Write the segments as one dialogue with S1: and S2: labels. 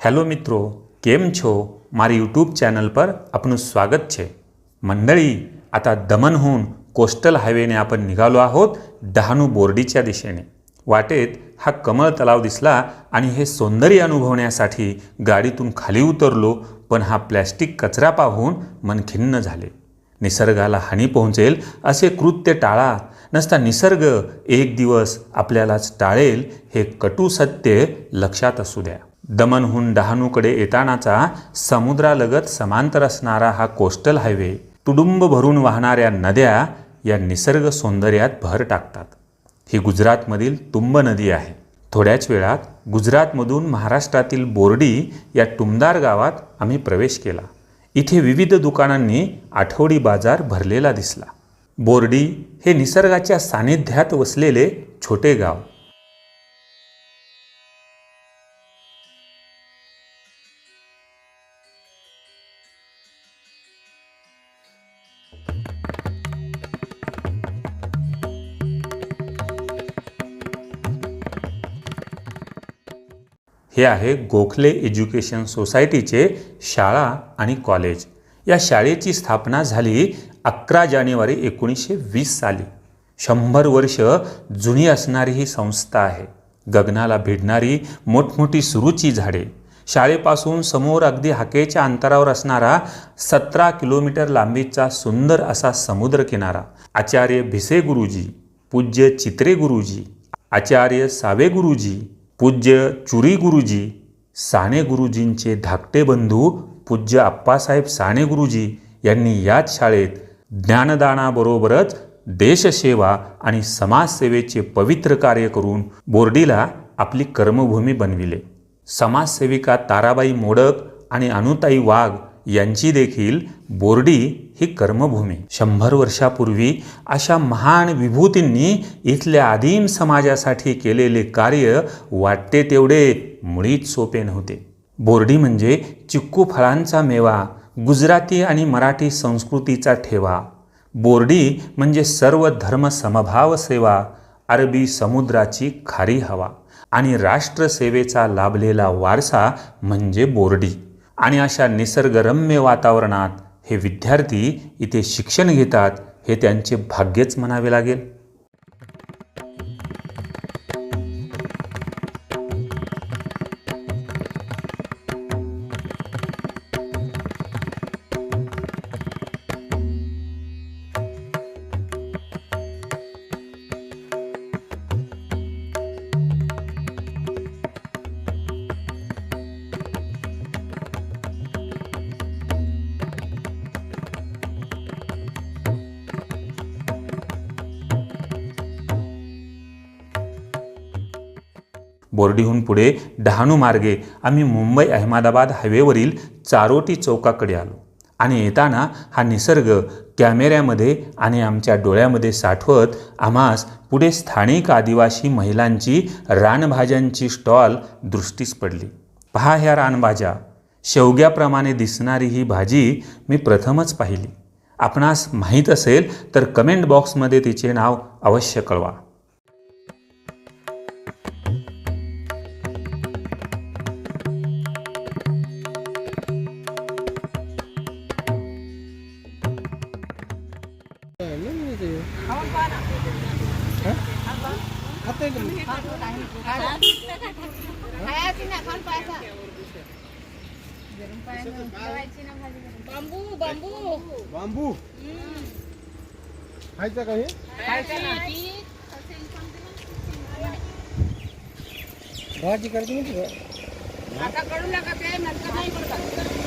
S1: Hello મિત્રો केम छो મારી यूट्यूब ચેનલ पर આપનું स्वागत છે. मंडळी आता दमन दमनहून कोस्टल हायवेने आपण निघालो आहोत डहाणू बोर्डीच्या दिशेने वाटेत हा कमळ तलाव दिसला आणि हे सौंदर्य अनुभवण्यासाठी गाडीतून खाली उतरलो पण हा प्लॅस्टिक कचरा पाहून मन खिन्न झाले निसर्गाला हानी पोहोचेल असे कृत्य टाळा नसता निसर्ग एक दिवस आपल्यालाच टाळेल हे कटू सत्य लक्षात असू द्या दमनहून डहाणूकडे येतानाचा समुद्रालगत समांतर असणारा हा कोस्टल हायवे तुडुंब भरून वाहणाऱ्या नद्या या निसर्ग सौंदर्यात भर टाकतात. ही गुजरातमधील तुंब नदी आहे. थोड्याच वेळात गुजरातमधून महाराष्ट्रातील बोर्डी या टुमदार गावात आम्ही प्रवेश केला. इथे विविध दुकानांनी आठवडी बाजार भरलेला दिसला. बोर्डी हे निसर्गाच्या सानिध्यात वसलेले छोटे गाव. हे आहे गोखले एज्युकेशन सोसायटीचे शाळा आणि कॉलेज. या शाळेची स्थापना झाली अकरा जानेवारी एकोणीसशे वीस साली. शंभर वर्ष जुनी असणारी ही संस्था आहे. गगनाला भिडणारी मोठमोठी सुरूची झाडे. शाळेपासून समोर अगदी हाकेच्या अंतरावर असणारा सतरा किलोमीटर लांबीचा सुंदर असा समुद्रकिनारा. आचार्य भिसे गुरुजी पूज्य चित्रे गुरुजी आचार्य सावे गुरुजी पूज्य चुरी गुरुजी साने गुरुजींचे धाकटे बंधू पूज्य आप्पासाहेब साने गुरुजी यांनी याच शाळेत ज्ञानदानाबरोबरच देशसेवा आणि समाजसेवेचे पवित्र कार्य करून बोर्डीला आपली कर्मभूमी बनविले. समाजसेविका ताराबाई मोडक आणि अनुताई वाघ यांची देखील बोर्डी ही कर्मभूमी. शंभर वर्षापूर्वी अशा महान विभूतींनी इथल्या आदिम समाजासाठी केलेले कार्य वाटते तेवढे मुळीच सोपे नव्हते. बोर्डी म्हणजे चिक्कू फळांचा मेवा गुजराती आणि मराठी संस्कृतीचा ठेवा. बोर्डी म्हणजे सर्व धर्म समभाव सेवा अरबी समुद्राची खारी हवा आणि राष्ट्रसेवेचा लाभलेला वारसा म्हणजे बोर्डी. आणि अशा निसर्गरम्य वातावरणात हे विद्यार्थी इथे शिक्षण घेतात हे त्यांचे भाग्यच म्हणावे लागेल. बोर्डीहून पुढे डहाणू मार्गे आम्ही मुंबई अहमदाबाद हायवेवरील चारोटी चौकाकडे आलो. आणि येताना हा निसर्ग कॅमेऱ्यामध्ये आणि आमच्या डोळ्यामध्ये साठवत आम्हास पुढे स्थानिक आदिवासी महिलांची रानभाज्यांची स्टॉल दृष्टीस पडली. पहा ह्या रानभाज्या. शेवग्याप्रमाणे दिसणारी ही भाजी मी प्रथमच पाहिली. आपणास माहीत असेल तर कमेंट बॉक्समध्ये तिचे नाव अवश्य कळवा.
S2: बांबू. बांबू
S3: बांबू खायचं का हे? भाजी करते
S2: आता करू नका ते नंतर नाही करतात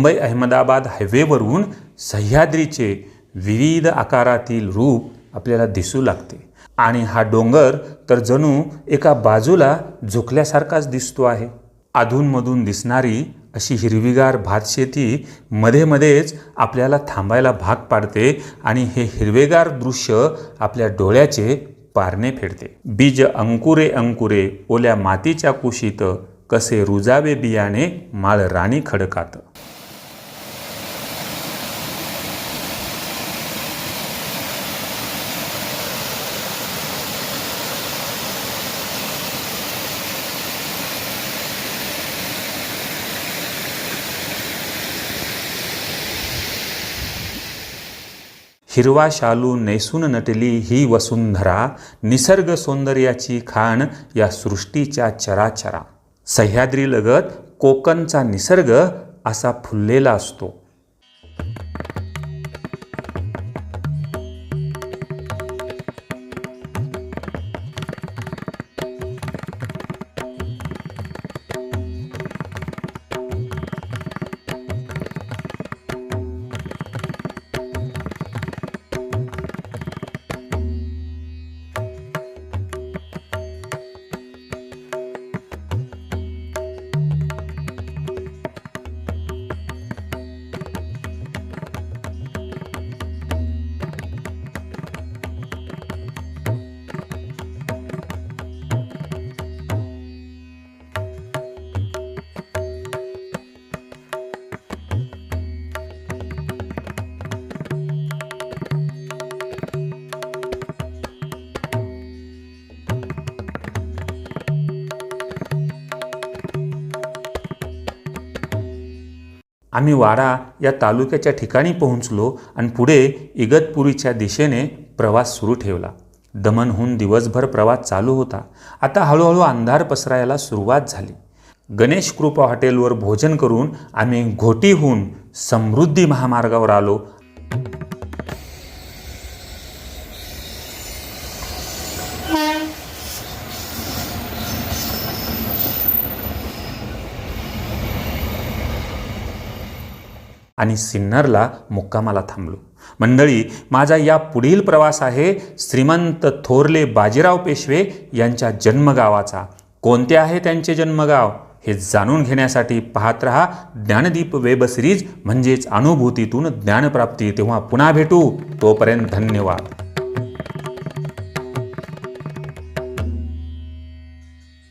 S1: मुंबई अहमदाबाद हायवेवरून सह्याद्रीचे विविध आकारातील रूप आपल्याला दिसू लागते. आणि हा डोंगर तर जणू एका बाजूला झुकल्यासारखाच दिसतो आहे. अधूनमधून दिसणारी अशी हिरवीगार भातशेती मध्ये मध्येच आपल्याला थांबायला भाग पाडते आणि हे हिरवेगार दृश्य आपल्या डोळ्याचे पारणे फेडते. बीज अंकुरे अंकुरे ओल्या मातीच्या कुशीत कसे रुजावे बियाणे माळ राणी खडकात. हिरवा शालू नेसून नटली ही वसुंधरा निसर्ग सौंदर्याची खाण या सृष्टीच्या चराचरा. सह्याद्रीलगत कोकणचा निसर्ग असा फुललेला असतो. आम्ही वाडा या तालुक्याच्या ठिकाणी पोहोचलो आणि पुढे इगतपुरीच्या दिशेने प्रवास सुरू ठेवला. दमनहून दिवसभर प्रवास चालू होता. आता हळूहळू अंधार पसरायला सुरुवात झाली. गणेश कृपा हॉटेलवर भोजन करून आम्ही घोटीहून समृद्धी महामार्गावर आलो. आणि सिन्नरला मुक्कामाला थांबलो. मंडळी माझा या पुढील प्रवास आहे श्रीमंत थोरले बाजीराव पेशवे यांच्या जन्मगावाचा. कोणते आहे त्यांचे जन्मगाव? हे जाणून घेण्यासाठी पाहत रहा ज्ञानदीप वेब सिरीज म्हणजेच अनुभूतीतून ज्ञानप्राप्ती. तेव्हा पुन्हा भेटू. तोपर्यंत धन्यवाद.